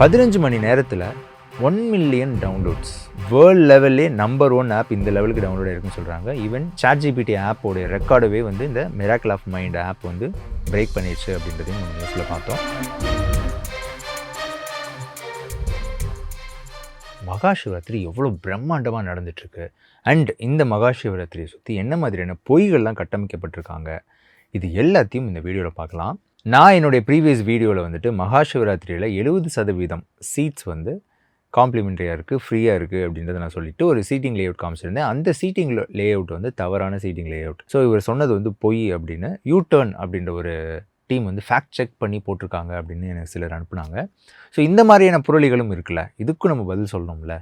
பதினஞ்சு மணி நேரத்தில் ஒன் மில்லியன் டவுன்லோட்ஸ் வேர்ல்ட் லெவல்லே நம்பர் ஒன் ஆப் இந்த லெவலுக்கு டவுன்லோட் இருக்குன்னு சொல்கிறாங்க ஈவன் சாட் ஜிபிடி ஆப்போடைய ரெக்கார்டவே வந்து இந்த மிராக்கிள் ஆஃப் மைண்ட் ஆப் வந்து பிரேக் பண்ணிடுச்சு அப்படின்றதையும் நம்ம நியூஸில் பார்த்தோம். மகாசிவராத்திரி எவ்வளோ பிரம்மாண்டமாக நடந்துட்டுருக்கு. அண்ட் இந்த மகாசிவராத்திரியை சுற்றி என்ன மாதிரியான பொய்கள்லாம் கட்டமைக்கப்பட்டிருக்காங்க? இது எல்லாத்தையும் இந்த வீடியோவில் பார்க்கலாம். நான் என்னுடைய ப்ரீவியஸ் வீடியோவில் வந்துட்டு மகா சிவராத்திரியில் எழுபது சதவீதம் சீட்ஸ் வந்து காம்ப்ளிமெண்ட்ரியாக இருக்குது ஃப்ரீயாக இருக்குது அப்படின்றத நான் சொல்லிட்டு ஒரு சீட்டிங் லேஅவுட் காமிச்சிருந்தேன். அந்த சீட்டிங் லேஅவுட் வந்து தவறான சீட்டிங் லேஅவுட் ஸோ இவர் சொன்னது வந்து பொய் அப்படின்னு யூ டர்ன் அப்படின்ற ஒரு டீம் வந்து ஃபேக்ட் செக் பண்ணி போட்டிருக்காங்க அப்படின்னு எனக்கு சிலர் அனுப்புனாங்க. ஸோ இந்த மாதிரியான புரளிகளும் இருக்குல்ல இதுக்கும் நம்ம பதில் சொல்லணும்ல.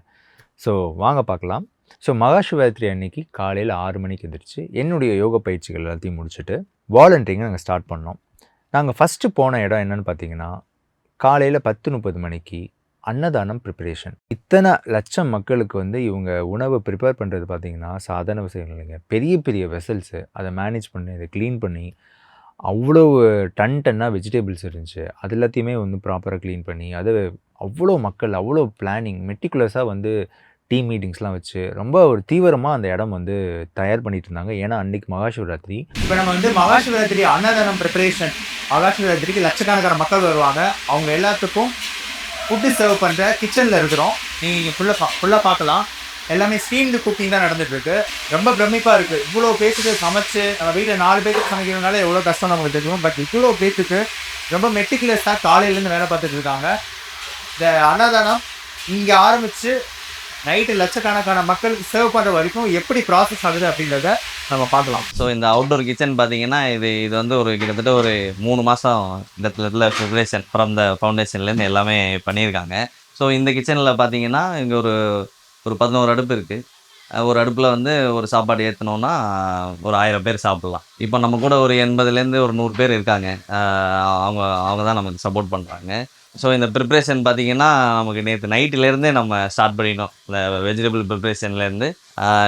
ஸோ வாங்க பார்க்கலாம். ஸோ மகா சிவராத்திரி அன்னைக்கு காலையில் ஆறு மணிக்கு எந்திரிச்சு என்னுடைய யோக பயிற்சிகள் எல்லாத்தையும் முடிச்சுட்டு வாலண்டியரிங்கை நாங்கள் ஸ்டார்ட் பண்ணோம். நாங்கள் ஃபஸ்ட்டு போன இடம் என்னன்னு பார்த்தீங்கன்னா காலையில் பத்து முப்பது மணிக்கு அன்னதானம் ப்ரிப்பரேஷன் இத்தனை லட்சம் மக்களுக்கு வந்து இவங்க உணவை ப்ரிப்பேர் பண்ணுறது பார்த்தீங்கன்னா சாதாரண விஷயம் இல்லைங்க. பெரிய பெரிய வெசல்ஸு அதை மேனேஜ் பண்ணி அதை க்ளீன் பண்ணி அவ்வளோ டன் டன்னாக வெஜிடபிள்ஸ் இருந்துச்சு. அது எல்லாத்தையுமே வந்து ப்ராப்பராக க்ளீன் பண்ணி அதை அவ்வளோ மக்கள் அவ்வளோ பிளானிங் மெட்டிகுலஸாக வந்து டீம் மீட்டிங்ஸ்லாம் வச்சு ரொம்ப ஒரு தீவிரமாக அந்த இடம் வந்து தயார் பண்ணிட்டு இருந்தாங்க. ஏன்னா அன்னைக்கு மகாசிவராத்திரி. இப்போ நம்ம வந்து மகாசிவராத்திரி அன்னதானம் ப்ரிப்பரேஷன் மகாசிவராத்திரிக்கு லட்சக்கணக்கான மக்கள் வருவாங்க. அவங்க எல்லாத்துக்கும் ஃபுட்டு சர்வ் பண்ணுற கிச்சனில் இருக்கிறோம். நீங்கள் ஃபுல்லாக பா ஃபுல்லாக பார்க்கலாம். எல்லாமே ஸ்டீம்டு குக்கிங் தான் நடந்துகிட்ருக்கு ரொம்ப பிரமிப்பாக இருக்குது இவ்வளோ பேத்துக்கு சமைச்சு நம்ம வீட்டில் நாலு பேருக்கு சமைக்கிறதுனால எவ்வளோ கஷ்டம் நம்ம தெரியும். பட் இவ்வளோ பேத்துக்கு ரொம்ப மெட்டிகுலஸாக காலையிலேருந்து வேலை பார்த்துட்டு இருக்காங்க. இந்த அன்னதானம் இங்கே ஆரம்பித்து நைட்டு லட்சக்கணக்கான மக்களுக்கு சர்வ் பண்ணுற வரைக்கும் எப்படி ப்ராசஸ் ஆகுது அப்படின்றத நம்ம பார்க்கலாம். ஸோ இந்த அவுட்டோர் கிச்சன் பார்த்தீங்கன்னா இது இது வந்து ஒரு கிட்டத்தட்ட ஒரு மூணு மாதம் இந்த இடத்துல ப்ரிப்ரேஷன் ஃப்ரம் த ஃபவுண்டேஷன்லேருந்து எல்லாமே பண்ணியிருக்காங்க. ஸோ இந்த கிச்சனில் பார்த்தீங்கன்னா இங்கே ஒரு ஒரு பதினோரு அடுப்பு இருக்குது ஒரு அடுப்பில் வந்து ஒரு சாப்பாடு ஏற்றினோன்னா ஒரு ஆயிரம் பேர் சாப்பிட்லாம். இப்போ நம்ம கூட ஒரு எண்பதுலேருந்து ஒரு நூறு பேர் இருக்காங்க. அவங்க அவங்க தான் நமக்கு சப்போர்ட் பண்ணுறாங்க ஸோ இந்த ப்ரிப்ரேஷன் பார்த்தீங்கன்னா நமக்கு நேற்று நைட்டிலேருந்தே நம்ம ஸ்டார்ட் பண்ணிட்டோம். இந்த வெஜிடபிள் ப்ரிப்ரேஷன்லேருந்து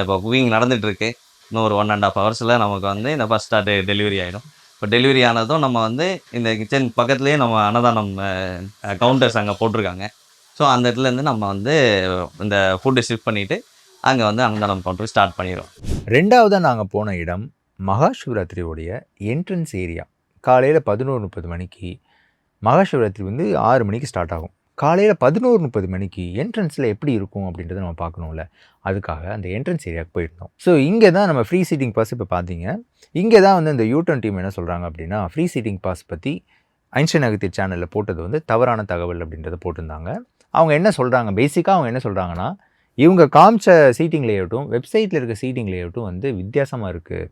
இப்போ குக்கிங் நடந்துகிட்ருக்கு இன்னும் ஒரு ஒன் அண்ட் ஆஃப் ஹவர்ஸில் நமக்கு வந்து இந்த ஃபஸ்ட் ஸ்டார்ட் டெலிவரி ஆகிடும் இப்போ டெலிவரி ஆனதும் நம்ம வந்து இந்த கிச்சன் பக்கத்துலேயே நம்ம அன்னதானம் கவுண்டர்ஸ் அங்கே போட்டிருக்காங்க. ஸோ அந்த இடத்துலேருந்து நம்ம வந்து இந்த ஃபுட்டு ஷிஃப்ட் பண்ணிவிட்டு அங்கே வந்து அன்னதானம் கவுண்டர் ஸ்டார்ட் பண்ணிடுவோம் ரெண்டாவதாக நாங்கள் போன இடம் மகா சிவராத்திரியோடைய என்ட்ரன்ஸ் ஏரியா காலையில் பதினோரு முப்பது மணிக்கு மகாசிவராத்திரி வந்து ஆறு மணிக்கு ஸ்டார்ட் ஆகும். காலையில் பதினோரு முப்பது மணிக்கு என்ட்ரன்ஸில் எப்படி இருக்கும் அப்படின்றத நம்ம பார்க்கணும்ல. அதுக்காக அந்த என்ட்ரன்ஸ் ஏரியாவுக்கு போயிருந்தோம். ஸோ இங்கே தான் நம்ம ஃப்ரீ சீட்டிங் பாஸ் இப்போ பார்த்தீங்க. இங்கே தான் வந்து இந்த யூட்டன் டீம் என்ன சொல்கிறாங்க அப்படின்னா ஃப்ரீ சீட்டிங் பாஸ் பற்றி ஐன்ஸ்டைன் அகத்திய சேனலில் போட்டது வந்து தவறான தகவல் அப்படின்றத போட்டிருந்தாங்க. அவங்க என்ன சொல்கிறாங்க பேசிக்காக அவங்க என்ன சொல்கிறாங்கன்னா இவங்க காமிச்ச சீட்டிங் லேஅவுட்டும் வெப்சைட்டில் இருக்க சீட்டிங் லேஅவுட்டும் வந்து வித்தியாசமாக இருக்குது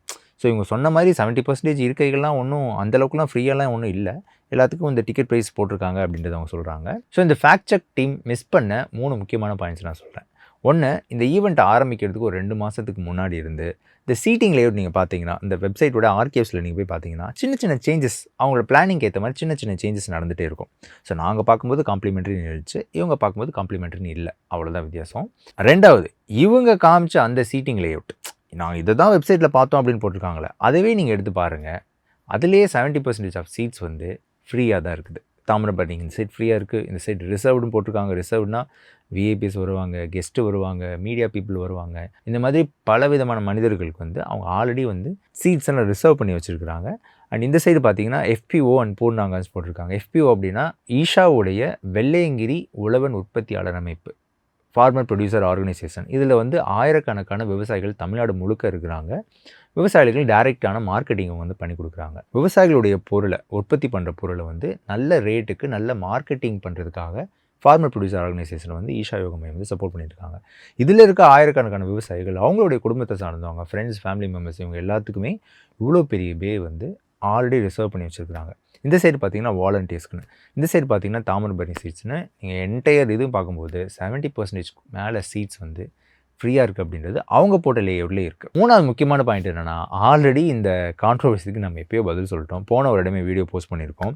ஸோ இவங்க சொன்ன மாதிரி செவன்ட்டி பர்சன்டேஜ் இருக்கைகள்லாம் ஒன்றும் அந்தளவுக்குலாம் ஃப்ரீயெல்லாம் ஒன்றும் இல்லை. எல்லாத்துக்கும் இந்த டிக்கெட் ப்ரைஸ் போட்டிருக்காங்க அப்படின்றத அவங்க சொல்கிறாங்க ஸோ இந்த ஃபேக்ட் செக் டீம் மிஸ் பண்ண மூணு முக்கியமான பாயிண்ட்ஸ் நான் சொல்கிறேன் ஒன்று இந்த ஈவெண்ட் ஆரம்பிக்கிறதுக்கு ஒரு ரெண்டு மாதத்துக்கு முன்னாடி இருந்து இந்த சீட்டிங் லேஅவுட் நீங்கள் பார்த்தீங்கன்னா இந்த வெப்சைட்டோட ஆர்கேவ்ஸில் நீங்கள் போய் பார்த்தீங்கன்னா சின்ன சின்ன சேஞ்சஸ் அவங்களோட பிளானிங்க்கு ஏற்ற மாதிரி சின்ன சின்ன சேஞ்சஸ் நடந்துகிட்டே இருக்கும். ஸோ நாங்கள் பார்க்கும்போது காம்ப்ளிமெண்ட்ரி இருந்துச்சு இவங்க பார்க்கும்போது காம்ப்ளிமெண்ட்ரி இல்லை. அவ்வளோதான் வித்தியாசம். ரெண்டாவது இவங்க காமிச்ச அந்த சீட்டிங் லேஅவுட் நாங்கள் இதை தான் வெப்சைட்டில் பார்த்தோம் அப்படின்னு போட்டிருக்காங்களே அதவே நீங்கள் எடுத்து பாருங்கள் அதுலேயே செவன்ட்டி பர்சன்டேஜ் ஆஃப் சீட்ஸ் வந்து ஃப்ரீயாக தான் இருக்குது. தாமிரபரணி இந்த சைட் ஃப்ரீயாக இருக்குது இந்த சைட் ரிசர்வ்டும் போட்டிருக்காங்க. ரிசர்வ்னா விஐபிஎஸ் வருவாங்க கெஸ்ட்டு வருவாங்க மீடியா பீப்புள் வருவாங்க. இந்த மாதிரி பல விதமான மனிதர்களுக்கு வந்து அவங்க ஆல்ரெடி வந்து சீட்ஸ் எல்லாம் ரிசர்வ் பண்ணி வச்சுருக்காங்க அண்ட் இந்த சைடு பார்த்தீங்கன்னா எஃபிஓ அண்ட் பூர்ணாங்கன்ஸ் போட்டிருக்காங்க. எஃபிஓ அப்படின்னா ஈஷாவுடைய வெள்ளையங்கிரி உழவன் உற்பத்தியாளர் அமைப்பு. ஃபார்மர் ப்ரொடியூசர் ஆர்கனைசேஷன் இதில் வந்து ஆயிரக்கணக்கான விவசாயிகள் தமிழ்நாடு முழுக்க இருக்கிறாங்க. விவசாயிகள் டைரெக்டான மார்க்கெட்டிங்கை வந்து பண்ணி கொடுக்குறாங்க. விவசாயிகளுடைய பொருளை உற்பத்தி பண்ணுற பொருளை வந்து நல்ல ரேட்டுக்கு நல்ல மார்க்கெட்டிங் பண்ணுறதுக்காக ஃபார்மர் ப்ரொடியூசர் ஆர்கனைசேஷன் வந்து ஈஷா யோக மையம் வந்து சப்போர்ட் பண்ணியிருக்காங்க இதில் இருக்க ஆயிரக்கணக்கான விவசாயிகள் அவங்களுடைய குடும்பத்தை சார்ந்தவங்க ஃப்ரெண்ட்ஸ் ஃபேமிலி மெம்பர்ஸ் இவங்க எல்லாத்துக்குமே இவ்வளோ பெரிய பே வந்து ஆல்ரெடி ரிசர்வ் பண்ணி வச்சுருக்காங்க இந்த சைடு பார்த்தீங்கன்னா வாலண்டியர்ஸ்க்குன்னு இந்த சைடு பார்த்தீங்கன்னா தாமிரபரணி சீட்ஸ்னு நீங்கள் என்டையர் இதுவும் பார்க்கும்போது செவன்ட்டி பர்சன்டேஜ் மேலே சீட்ஸ் வந்து ஃப்ரீயாக இருக்குது அப்படின்றது அவங்க போட்ட லேஅவுட்லேயே இருக்குது மூணாவது முக்கியமான பாயிண்ட் என்னென்னா ஆல்ரெடி இந்த கான்ட்ரவர்சிக்கு நம்ம எப்போயோ பதில் சொல்லிட்டோம். போன ஒரு இடமே வீடியோ போஸ்ட் பண்ணியிருக்கோம்.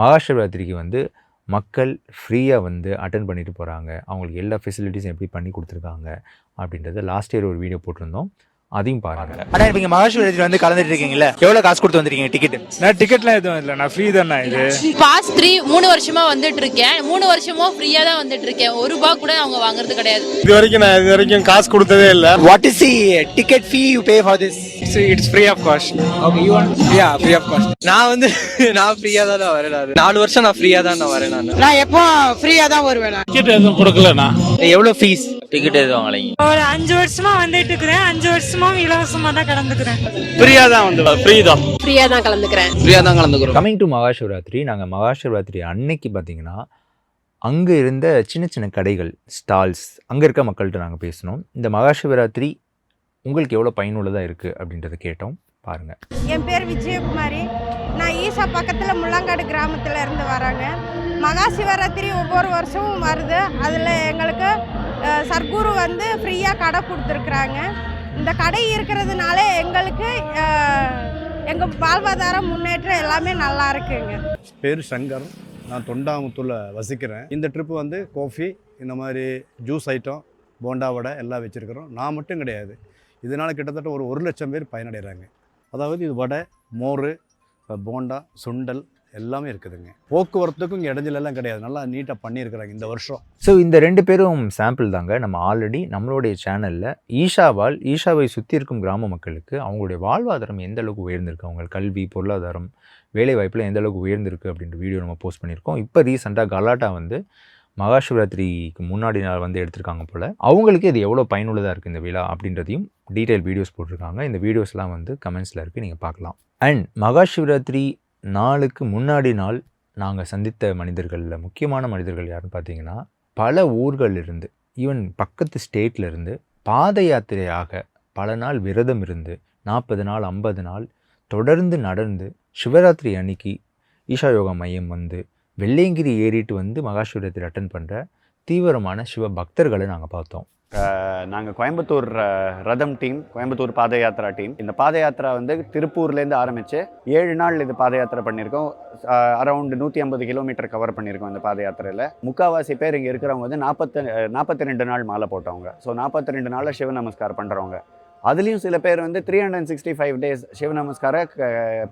மகாசிவராத்திரிக்கு வந்து மக்கள் ஃப்ரீயாக வந்து அட்டன் பண்ணிட்டு போகிறாங்க அவங்களுக்கு எல்லா ஃபெசிலிட்டிஸும் எப்படி பண்ணி கொடுத்துருக்காங்க அப்படின்றத லாஸ்ட் இயர் ஒரு வீடியோ போட்டிருந்தோம். அதையும் பாருங்க. அண்ணா இப்போ இங்கே வந்து கலந்துட்டு இருக்கீங்கல்ல? எவ்வளோ காசு கொடுத்து வந்திருக்கீங்க டிக்கெட் நான் டிக்கெட்லாம் எதுவும் இல்லை நான் ஃப்ரீ தானே இது. பாஸ் த்ரீ மூணு வருஷமா வந்துட்டு இருக்கேன். மூணு வருஷமும் ஃப்ரீயா தான் வந்துட்டு இருக்கேன். ஒரு ரூபா கூட அவங்க வாங்குறது கிடையாது. இது வரைக்கும் நான் இது வரைக்கும் காசு கொடுத்ததே இல்லை. What is the ticket fee you pay for this it's free of cost okay you want ya free of cost நான் வந்து நான் ஃப்ரீயா தான் நான் வரேன் நான். நாலு வருஷம் நான் ஃப்ரீயா தான் நான் வரேன் நான். நான் எப்போ ஃப்ரீயா தான் வருவேன் நான். டிக்கெட் எதுவும் கொடுக்கலண்ணா. எவ்வளோ ஃபீஸ் டிக்கெட் எதுவும் வாங்கலைங்க ஒரு அஞ்சு வருஷமா வந்துட்டு இருக்கிறேன். அஞ்சு வருஷமா இலவசமா தான் கலந்துக்கிறேன். ஃப்ரீயா தான் வந்து ஃப்ரீ தான். ஃப்ரீயா தான் கலந்துக்கிறேன். ஃப்ரீயா தான் கலந்துக்கிறோம். கமிங் டு மகாசிவராத்திரி நாங்கள் மகாசிவராத்திரி அன்னைக்கு பார்த்தீங்கன்னா அங்கே இருந்த சின்ன சின்ன கடைகள் ஸ்டால்ஸ் அங்கே இருக்க மக்கள்கிட்ட நாங்கள் பேசினோம். இந்த மகாசிவராத்திரி உங்களுக்கு எவ்வளோ பயனுள்ளதாக இருக்குது அப்படின்றத கேட்டோம். பாருங்கள் என் பேர் விஜயகுமாரி. நான் ஈசா பக்கத்தில் முள்ளங்காடு கிராமத்தில் இருந்து வராங்க மகா சிவராத்திரி ஒவ்வொரு வருஷமும் வருது. அதில் எங்களுக்கு சர்க்குரு வந்து ஃப்ரீயாக கடை கொடுத்துருக்குறாங்க. இந்த கடை இருக்கிறதுனால எங்களுக்கு எங்கள் வாழ்வாதாரம் முன்னேற்றம் எல்லாமே நல்லா இருக்குங்க. பேர் சங்கர். நான் தொண்டாமுத்தூரில் வசிக்கிறேன். இந்த ட்ரிப்பு வந்து காஃபி இந்த மாதிரி ஜூஸ் ஐட்டம் போண்டா வடை எல்லாம் வச்சுருக்கிறோம். நான் மட்டும் கிடையாது. இதனால் கிட்டத்தட்ட ஒரு ஒரு லட்சம் பேர் பயனடைகிறாங்க அதாவது இது வடை மோர் போண்டா சுண்டல் எல்லாமே இருக்குதுங்க. போக்குவரத்துக்கும் இங்கே இடைஞ்சலெல்லாம் கிடையாது. நல்லா நீட்டாக பண்ணியிருக்கிறாங்க இந்த வருஷம். ஸோ இந்த ரெண்டு பேரும் சாம்பிள் தாங்க. நம்ம ஆல்ரெடி நம்மளுடைய சேனலில் ஈஷாவால் ஈஷாவை சுற்றி இருக்கும் கிராம மக்களுக்கு அவங்களுடைய வாழ்வாதாரம் எந்த அளவுக்கு உயர்ந்திருக்கு? அவங்க கல்வி பொருளாதாரம் வேலை வாய்ப்பில் எந்த அளவுக்கு உயர்ந்திருக்கு அப்படின்ற வீடியோ நம்ம போஸ்ட் பண்ணியிருக்கோம். இப்போ ரீசெண்டாக கலாட்டா வந்து மகாசிவராத்திரிக்கு முன்னாடி நாள் வந்து எடுத்திருக்காங்க போல். அவங்களுக்கு இது எவ்வளோ பயனுள்ளதாக இருக்குது இந்த விழா அப்படின்றதையும் டீட்டெயில் வீடியோஸ் போட்டிருக்காங்க. இந்த வீடியோஸ்லாம் வந்து கமெண்ட்ஸில் இருக்குது நீங்கள் பார்க்கலாம். அண்ட் மகாசிவராத்திரி நாளுக்கு முன்னாடி நாள் நாங்கள் சந்தித்த மனிதர்களில் முக்கியமான மனிதர்கள் யாருன்னு பார்த்தீங்கன்னா பல ஊர்களிலிருந்து இருந்து ஈவன் பக்கத்து ஸ்டேட்லேருந்து பாத யாத்திரையாக பல நாள் விரதம் இருந்து நாற்பது நாள் ஐம்பது நாள் தொடர்ந்து நடந்து சிவராத்திரி அன்னைக்கு ஈஷா யோகா மையம் வந்து வெள்ளையங்கிரி ஏறிட்டு வந்து மகாசிவராத்திரி அட்டன் பண்ணுற தீவிரமான சிவ பக்தர்களை நாங்கள் பார்த்தோம். நாங்கள் கோயம்புத்தூர் ரதம் டீம் கோயம்புத்தூர் பாத யாத்ரா டீம். இந்த பாத யாத்திரா வந்து திருப்பூர்லேருந்து ஆரம்பித்து ஏழு நாள் இது பாத யாத்திரை பண்ணியிருக்கோம் அரௌண்டு நூற்றி ஐம்பது கிலோமீட்டர் கவர் பண்ணியிருக்கோம் இந்த பாத யாத்திரையில் முக்கால்வாசி பேர் இங்கே இருக்கிறவங்க வந்து நாற்பத்தி நாற்பத்தி ரெண்டு நாள் மாலை போட்டவங்க. ஸோ நாற்பத்தி ரெண்டு நாளில் சிவ நமஸ்கார் பண்ணுறவங்க அதுலேயும் சில பேர் வந்து three hundred sixty five days சிவ நமஸ்கார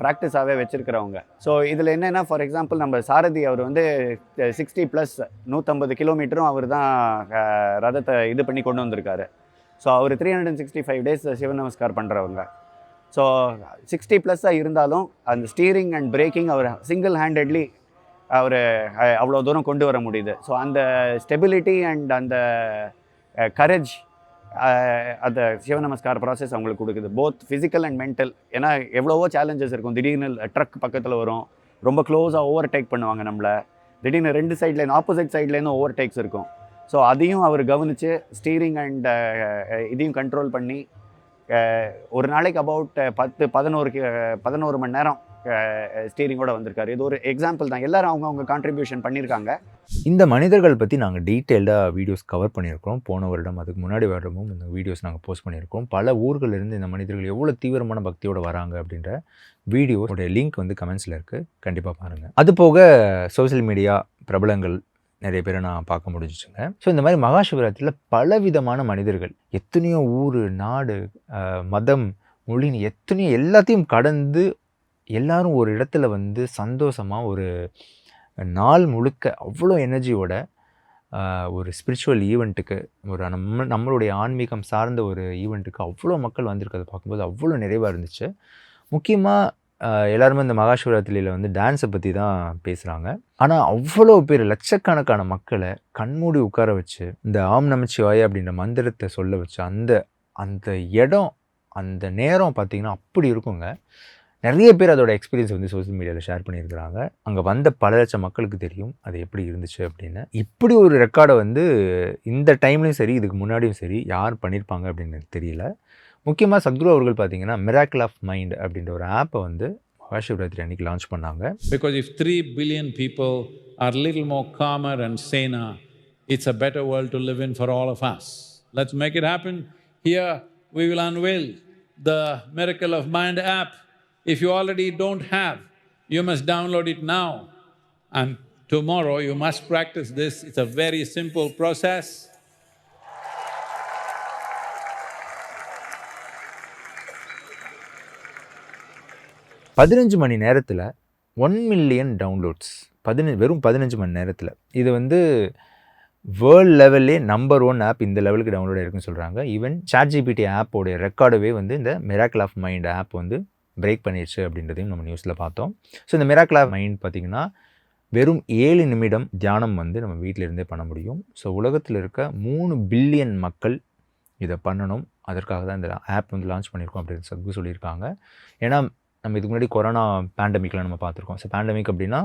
ப்ராக்டிஸாகவே வச்சுருக்கிறவங்க. ஸோ இதில் என்னென்னா ஃபார் எக்ஸாம்பிள் நம்ம சாரதி அவர் வந்து சிக்ஸ்டி ப்ளஸ் நூற்றம்பது கிலோமீட்டரும் அவர் தான் ரதத்தை இது பண்ணி கொண்டு வந்திருக்காரு. ஸோ அவர் three hundred sixty five days Shiva Namaskar பண்ணுறவங்க ஸோ சிக்ஸ்டி ப்ளஸ்ஸாக இருந்தாலும் அந்த ஸ்டீரிங் அண்ட் பிரேக்கிங் அவர் சிங்கிள் ஹேண்டட்லி அவர் அவ்வளோ தூரம் கொண்டு வர முடியுது. ஸோ அந்த ஸ்டெபிலிட்டி அண்ட் அந்த கரேஜ் அந்த சிவ நமஸ்கார ப்ராசஸ் அவங்களுக்கு கொடுக்குது. போத் ஃபிசிக்கல் அண்ட் மென்டல் ஏன்னா எவ்வளவோ சேலஞ்சஸ் இருக்கும். திடீர்னு ட்ரக் பக்கத்தில் வரும். ரொம்ப க்ளோஸாக ஓவர் டேக் பண்ணுவாங்க நம்மளை. திடீர்னு ரெண்டு சைட்லேருந்து ஆப்போசிட் சைட்லேருந்து ஓவர் டேக்ஸ் இருக்கும். ஸோ அதையும் அவர் கவனித்து ஸ்டீரிங் அண்ட் இதையும் கண்ட்ரோல் பண்ணி ஒரு நாளைக்கு அபவுட் பத்து பதினோரு பதினோரு மணி நேரம் ஸ்டீரிங்கோட வந்திருக்காரு. இது ஒரு எக்ஸாம்பிள் தான். எல்லாரும் அவங்க அவங்க கான்ட்ரிபியூஷன் பண்ணியிருக்காங்க இந்த மனிதர்கள் பற்றி நாங்கள் டீட்டெயில்டாக வீடியோஸ் கவர் பண்ணியிருக்கோம் போன வருடம் அதுக்கு முன்னாடி வருடமும் இந்த வீடியோஸ் நாங்கள் போஸ்ட் பண்ணியிருக்கோம் பல ஊர்களிலிருந்து இந்த மனிதர்கள் எவ்வளோ தீவிரமான பக்தியோட வராங்க அப்படின்ற வீடியோடைய லிங்க் வந்து கமெண்ட்ஸில் இருக்குது கண்டிப்பாக பாருங்கள் அது போக சோஷியல் மீடியா பிரபலங்கள் நிறைய பேரை நான் பார்க்க முடிஞ்சிச்சுங்க. ஸோ இந்த மாதிரி மகாசிவராத்திரியில் பலவிதமான மனிதர்கள் எத்தனையோ ஊர் நாடு மதம் மொழின்னு எத்தனையோ எல்லாத்தையும் கடந்து எல்லாரும் ஒரு இடத்துல வந்து சந்தோஷமாக ஒரு நாள் முழுக்க அவ்வளோ எனர்ஜியோட ஒரு ஸ்பிரிச்சுவல் ஈவெண்ட்டுக்கு ஒரு நம்ம நம்மளுடைய ஆன்மீகம் சார்ந்த ஒரு ஈவெண்ட்டுக்கு அவ்வளோ மக்கள் வந்திருக்கிறத பார்க்கும்போது அவ்வளோ நிறைவாக இருந்துச்சு. முக்கியமாக எல்லாருமே இந்த மகாசிவராத்திரியில் வந்து டான்ஸை பற்றி தான் பேசுகிறாங்க ஆனால் அவ்வளோ பேர் லட்சக்கணக்கான மக்களை கண்மூடி உட்கார வச்சு இந்த ஆம் நமச்சிவாய அப்படின்ற மந்திரத்தை சொல்ல வச்சு அந்த அந்த இடம் அந்த நேரம் பார்த்திங்கன்னா அப்படி இருக்குங்க. நிறைய பேர் அதோட எக்ஸ்பீரியன்ஸ் வந்து சோஷியல் மீடியாவில் ஷேர் பண்ணியிருக்கிறாங்க. அங்கே வந்த பல லட்சம் மக்களுக்கு தெரியும் அது எப்படி இருந்துச்சு அப்படின்னு. இப்படி ஒரு ரெக்கார்டை வந்து இந்த டைம்லையும் சரி இதுக்கு முன்னாடியும் சரி யார் பண்ணியிருப்பாங்க அப்படின்னு எனக்கு தெரியல. முக்கியமாக சத்குரு அவர்கள் பார்த்தீங்கன்னா மிராக்கிள் ஆஃப் மைண்ட் அப்படின்ற ஒரு ஆப்பை வந்து மகாசிவராத்திரி அன்னைக்கு லான்ச் பண்ணாங்க. Because if 3 billion people are little more calmer and saner, it's a better world to live in for all of us. Let's make it happen here we will unveil the Miracle of mind app If you already don't have, you must download it now and tomorrow you must practice this. It's a very simple process. பதினஞ்சு மணி நேரத்தில் one million downloads பதினஞ்சு வெறும் பதினஞ்சு மணி நேரத்தில் இது வந்து வேர்ல்ட் லெவல்லே நம்பர் ஒன் ஆப் இந்த லெவலுக்கு டவுன்லோட் ஆகிருக்குன்னு சொல்கிறாங்க ஈவன் சாட் ஜிபிடி ஆப்போடைய ரெக்கார்டுவே வந்து இந்த மிராக்கிள் ஆஃப் மைண்ட் ஆப் வந்து பிரேக் பண்ணிடுச்சு அப்படின்றதையும் நம்ம நியூஸில் பார்த்தோம். ஸோ இந்த மிராக்கிள் மைண்ட் பார்த்திங்கன்னா வெறும் ஏழு நிமிடம் தியானம் வந்து நம்ம வீட்டிலிருந்தே பண்ண முடியும். ஸோ உலகத்தில் இருக்க மூணு பில்லியன் மக்கள் இதை பண்ணணும். அதற்காக தான் இந்த ஆப் வந்து லான்ச் பண்ணியிருக்கோம் அப்படின்னு சத்கு சொல்லியிருக்காங்க. ஏன்னா நம்ம இதுக்கு முன்னாடி கொரோனா பேண்டமிக்லாம் நம்ம பார்த்துருக்கோம். ஸோ பேண்டமிக் அப்படின்னா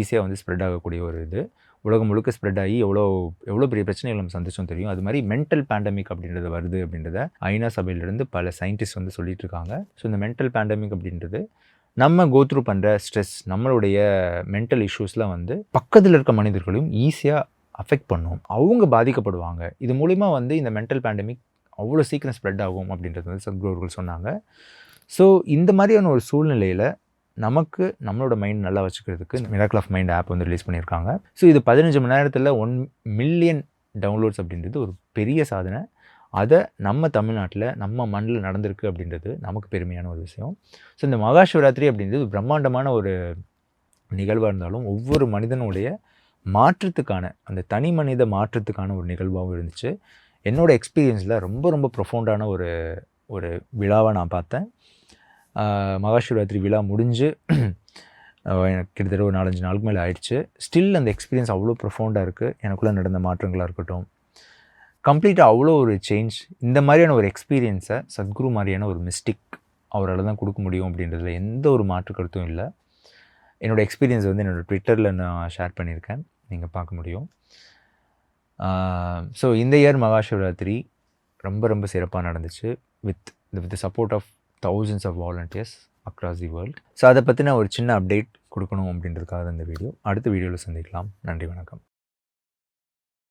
ஈஸியாக வந்து ஸ்ப்ரெட் ஆகக்கூடிய ஒரு இது. உலகம் முழுக்க ஸ்ப்ரெட் ஆகி எவ்வளோ எவ்வளோ பெரிய பிரச்சனைகள் நம்ம சந்திச்சோம் தெரியும். அது மாதிரி மென்டல் பேண்டமிக் அப்படின்றது வருது அப்படின்றத ஐநா சபையிலிருந்து பல சயின்டிஸ்ட் வந்து சொல்லிட்டு இருக்காங்க ஸோ இந்த மென்டல் பேண்டமிக் அப்படின்றது நம்ம கோத்ரூ பண்ணுற ஸ்ட்ரெஸ் நம்மளுடைய மென்டல் இஷ்யூஸ்லாம் வந்து பக்கத்தில் இருக்க மனிதர்களையும் ஈஸியாக அஃபெக்ட் பண்ணும். அவங்க பாதிக்கப்படுவாங்க. இது மூலிமா வந்து இந்த மென்டல் பேண்டமிக் அவ்வளோ சீக்கிரம் ஸ்ப்ரெட் ஆகும் அப்படின்றது வந்து சத்குரு அவர்கள் சொன்னாங்க. ஸோ இந்த மாதிரியான ஒரு சூழ்நிலையில் நமக்கு நம்மளோட மைண்ட் நல்லா வச்சுக்கிறதுக்கு மிராக்கிள் ஆஃப் மைண்ட் ஆப் வந்து ரிலீஸ் பண்ணியிருக்காங்க. ஸோ இது பதினஞ்சு மணி நேரத்தில் ஒன் மில்லியன் டவுன்லோட்ஸ் அப்படின்றது ஒரு பெரிய சாதனை. அதை நம்ம தமிழ்நாட்டில் நம்ம மண்ணில் நடந்திருக்கு அப்படின்றது நமக்கு பெருமையான ஒரு விஷயம். ஸோ இந்த மகா சிவராத்திரி அப்படின்றது பிரம்மாண்டமான ஒரு நிகழ்வாக இருந்தாலும் ஒவ்வொரு மனிதனுடைய மாற்றத்துக்கான அந்த தனி மனித மாற்றத்துக்கான ஒரு நிகழ்வாகவும் இருந்துச்சு. என்னோடய எக்ஸ்பீரியன்ஸில் ரொம்ப ரொம்ப ப்ரொஃபவுண்டான ஒரு ஒரு விழாவை நான் பார்த்தேன். மகாசிவராத்திரி விழா முடிஞ்சு எனக்கு கிட்டத்தட்ட ஒரு நாலஞ்சு நாளுக்கு மேலே ஆயிடுச்சு. ஸ்டில் அந்த எக்ஸ்பீரியன்ஸ் அவ்வளோ ப்ரொஃபவுண்டாக இருக்குது எனக்குள்ளே நடந்த மாற்றங்களாக இருக்கட்டும். கம்ப்ளீட்டாக அவ்வளோ ஒரு சேஞ்ச் இந்த மாதிரியான ஒரு எக்ஸ்பீரியன்ஸை சத்குரு மாதிரியான ஒரு மிஸ்டிக் அவரால் தான் கொடுக்க முடியும் அப்படின்றதுல எந்த ஒரு மாற்று கருத்தும் இல்லை. என்னோடய எக்ஸ்பீரியன்ஸ் வந்து என்னோடய ட்விட்டரில் நான் ஷேர் பண்ணியிருக்கேன். நீங்கள் பார்க்க முடியும். ஸோ இந்த இயர் மகாசிவராத்திரி ரொம்ப ரொம்ப சிறப்பாக நடந்துச்சு. With with support of thousands of volunteers across the world so அதை பற்றின ஒரு சின்ன அப்டேட் கொடுக்கணும் அப்படின்றதுக்காக இந்த வீடியோ அடுத்த வீடியோவில் சந்திக்கலாம். நன்றி வணக்கம்.